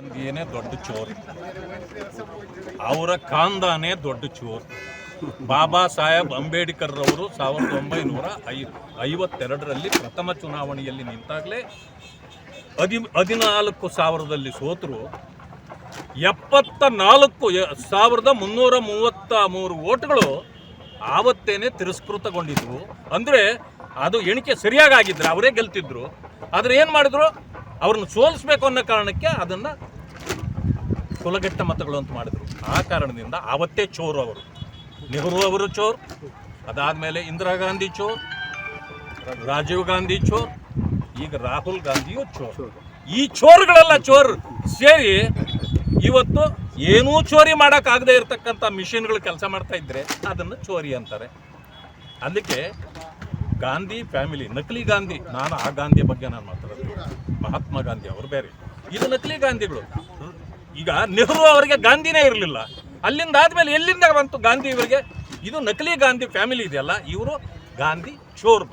ಗಾಂಧಿಯೇ ದೊಡ್ಡ ಚೋರ್. ಅವರ ಕಾಂದಾನೇ ದೊಡ್ಡ ಚೋರ್. ಬಾಬಾ ಸಾಹೇಬ್ ಅಂಬೇಡ್ಕರ್ ಅವರು ಸಾವಿರದ ಒಂಬೈನೂರ ಐ ಐವತ್ತೆರಡರಲ್ಲಿ ಪ್ರಥಮ ಚುನಾವಣೆಯಲ್ಲಿ ನಿಂತಾಗಲೇ ಹದಿ, ಹದಿನಾಲ್ಕು ಸಾವಿರದಲ್ಲಿ ಸೋತರು. ಎಪ್ಪತ್ತ ನಾಲ್ಕು ಸಾವಿರದ ಮುನ್ನೂರ ಮೂವತ್ತ ಮೂರು ಓಟ್ಗಳು ಆವತ್ತೇನೆ ತಿರಸ್ಕೃತಗೊಂಡಿದ್ವು ಅಂದರೆ ಅದು ಎಣಿಕೆ ಸರಿಯಾಗಿ ಆಗಿದ್ರೆ ಅವರೇ ಗೆಲ್ತಿದ್ರು. ಆದರೆ ಏನು ಮಾಡಿದ್ರು? ಅವ್ರನ್ನ ಸೋಲಿಸ್ಬೇಕು ಅನ್ನೋ ಕಾರಣಕ್ಕೆ ಅದನ್ನು ಕುಲಗೆಟ್ಟ ಮತಗಳು ಅಂತ ಮಾಡಿದ್ರು. ಆ ಕಾರಣದಿಂದ ಆವತ್ತೇ ಚೋರ್ ಅವರು. ನೆಹರು ಅವರು ಚೋರ್, ಅದಾದಮೇಲೆ ಇಂದಿರಾ ಗಾಂಧಿ ಚೋರ್, ರಾಜೀವ್ ಗಾಂಧಿ ಚೋರ್, ಈಗ ರಾಹುಲ್ ಗಾಂಧಿಯು ಚೋರ್. ಈ ಚೋರ್ಗಳೆಲ್ಲ ಚೋರ್ ಸೇರಿ ಇವತ್ತು ಏನೂ ಚೋರಿ ಮಾಡೋಕ್ಕಾಗದೇ ಇರತಕ್ಕಂಥ ಮಿಷಿನ್ಗಳು ಕೆಲಸ ಮಾಡ್ತಾ ಇದ್ರೆ ಅದನ್ನು ಚೋರಿ ಅಂತಾರೆ. ಅದಕ್ಕೆ ಗಾಂಧಿ ಫ್ಯಾಮಿಲಿ, ನಕಲಿ ಗಾಂಧಿ, ನಾನು ಆ ಗಾಂಧಿಯ ಬಗ್ಗೆ ನಾನು ಮಾತಾಡೋದು ಮಹಾತ್ಮ ಗಾಂಧಿ ಅವರು ಬೇರೆ. ಇದು ನಕಲಿ ಗಾಂಧಿಗಳು. ಈಗ ನೆಹರು ಅವರಿಗೆ ಗಾಂಧಿನೇ ಇರಲಿಲ್ಲ. ಅಲ್ಲಿಂದ ಆದಮೇಲೆ ಎಲ್ಲಿಂದ ಬಂತು ಗಾಂಧಿ ಇವರಿಗೆ? ಇದು ನಕಲಿ ಗಾಂಧಿ ಫ್ಯಾಮಿಲಿ ಇದೆಯಲ್ಲ, ಇವರು ಗಾಂಧಿ ಚೋರ್